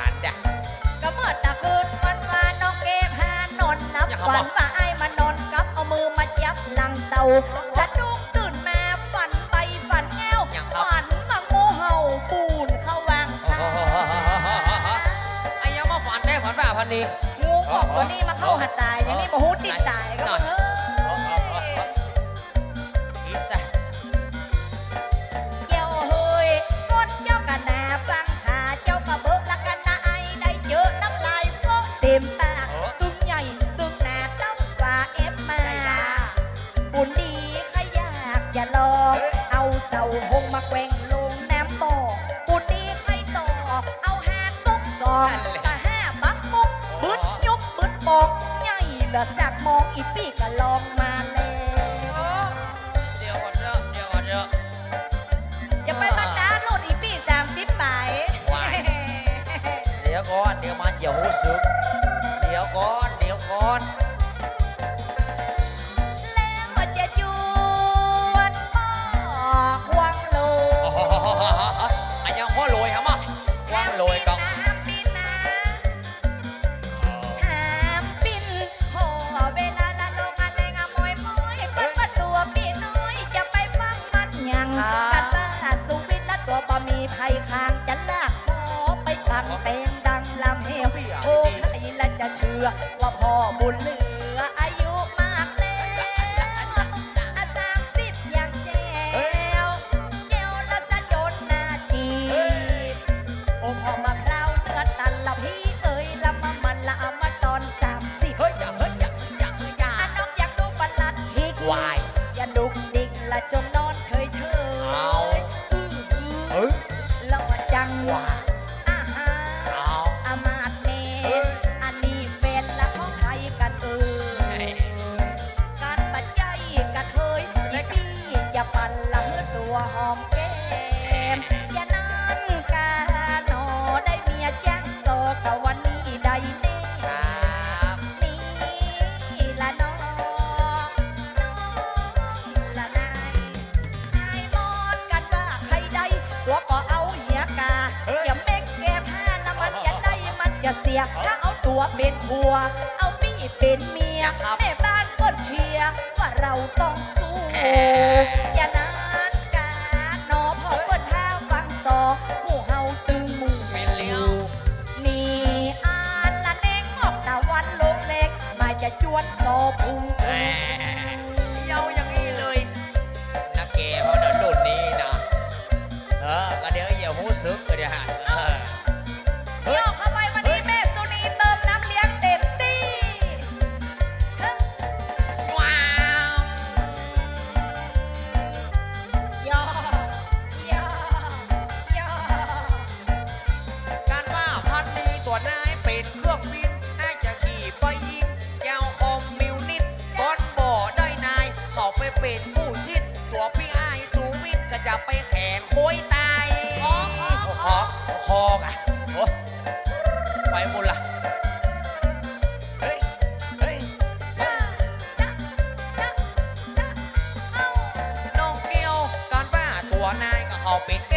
านจ้ะก็เมื่อตะคืนวันวานน้องเกพานอนหลับฝันว่าไอ้มานอนกับเอามือมาจับหลังเตาสะดุ้งตื่นมาฝันไปฝันแอวฝันว่างูเห่าปูนเขาวางขาไอ้ยังมาฝันได้ฝันแบบพันนี้งูออกตัวนี้มาเข้าหัดตายอย่างนี้มาหูติดตายก็เออ รต่อเอาหาตุกสองตาห้าบักมุกบึดยุบบึดบอกใหญ่เหลือสักมองอีปีก็ลองมาแล้วเดี๋ยวก่อนเถอะเดี๋ยวก่อนเถอะ อย่าไปบันดาโลดอีปีสามสิบไป ว้าย เดี๋ยวก่อนเดี๋ยวมันอย่าหูสึก เดี๋ยวก่อนเดี๋ยวก่อน ตัวบะมีภัยคางจะลากคอไปกลางเต็นดังลำเหวโอ้ใครละจะเชื่อว่าพ่อบุญเหลืออายุมากแล้วอาสามสิบยังแจ๋วแจ๋วละสะโดนหน้าจีบโอ้พอมาคราวเนื้อตันละพี่เอ๋ยละมามันละเอามาตอนสามสิบ เฮ้ยอย่าเฮ้ยอย่าอย่าเฮ้ยอย่า อันน้องอยากดูประหลัดฮิกว จั ได้มันจะเสียถ้าเอาตัวเป็นผัว เอาพี่เป็นเมียแม่บ้านก็เชียร์ว่าเราต้องสู้อย่านานกาหนอพอเปิดห้าฟังซอหมู่เฮาตึงหมู่เป็นเลี้ยวนี่อ่านละเน่งออกตะวันลงเล็ก มาจะจวนโซพูแหมเย้าอย่างนี้เลยนักเกเพราะเดี๋ยวรุ่นนี้นะเออก็เดี๋ยวอย่าหูซึกก็เดี๋ยว เป็นผู้ชิด ตัวพี่ไอ้ายสูวิทย์ก็จะไปแข่งโค้ยตายขอขอขอคอไงโอ้ไปหมดละเฮ้ย เฮ้ยจ้าจ้าจ้าจ้าเอ้าน้องเกียวการว่าตัวนายก็เขาไป็นแก